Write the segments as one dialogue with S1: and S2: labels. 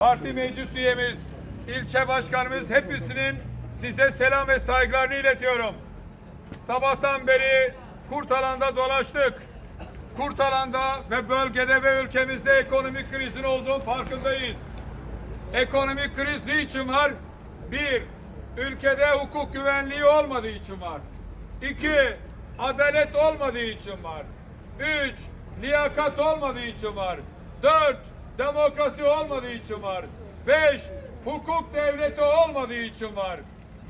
S1: Parti meclis üyemiz, ilçe başkanımız hepsinin size selam ve saygılarını iletiyorum. Sabahtan beri Kurtalan'da dolaştık. Kurtalan'da ve bölgede ve ülkemizde ekonomik krizin olduğu farkındayız. Ekonomik kriz niçin var? Bir, ülkede hukuk güvenliği olmadığı için var. İki, adalet olmadığı için var. Üç, liyakat olmadığı için var. Dört, demokrasi olmadığı için var. Beş, hukuk devleti olmadığı için var.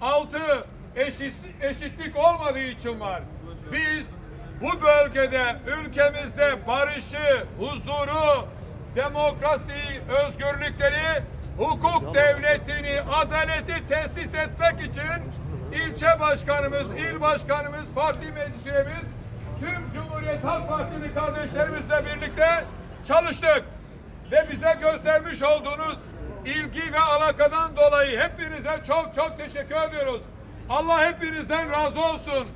S1: Altı, eşit, eşitlik olmadığı için var. Biz bu bölgede, ülkemizde barışı, huzuru, demokrasi, özgürlükleri, hukuk devletini, adaleti tesis etmek için ilçe başkanımız, il başkanımız, parti meclis üyemiz, tüm Cumhuriyet Halk Partili kardeşlerimizle birlikte çalıştık. Ve bize göstermiş olduğunuz ilgi ve alakadan dolayı hepinize çok çok teşekkür ediyoruz. Allah hepinizden razı olsun.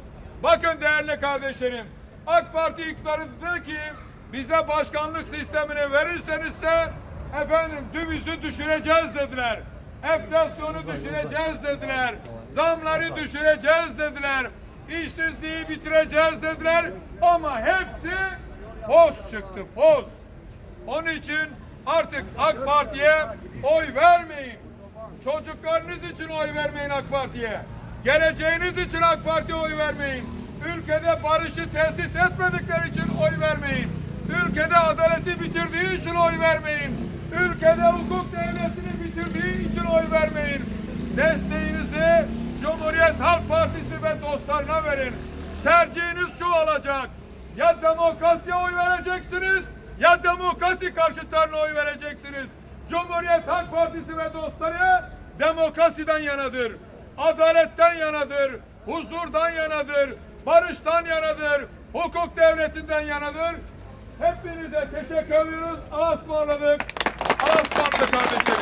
S1: Bakın değerli kardeşlerim, AK Parti iktidarı ki bize başkanlık sistemini verirsenizse efendim dövizi düşüreceğiz dediler. Enflasyonu düşüreceğiz dediler. Zamları düşüreceğiz dediler. İşsizliği bitireceğiz dediler. Ama hepsi fos çıktı, fos. Onun için artık AK Parti'ye oy vermeyin. Çocuklarınız için oy vermeyin AK Parti'ye. Geleceğiniz için AK Parti'ye oy vermeyin. Ülkede barışı tesis etmedikleri için oy vermeyin. Ülkede adaleti bitirdiği için oy vermeyin. Ülkede hukuk devletini bitirdiği için oy vermeyin. Desteğinizi Cumhuriyet Halk Partisi ve dostlarına verin. Tercihiniz şu olacak. Ya demokrasiye oy vereceksiniz ya demokrasi karşıtlarına oy vereceksiniz. Cumhuriyet Halk Partisi ve dostları demokrasiden yanadır. Adaletten yanadır. Huzurdan yanadır. Barıştan yanadır. Hukuk devletinden yanadır. Hepinize teşekkür ediyoruz. Allah'a ısmarladık kardeşlerim.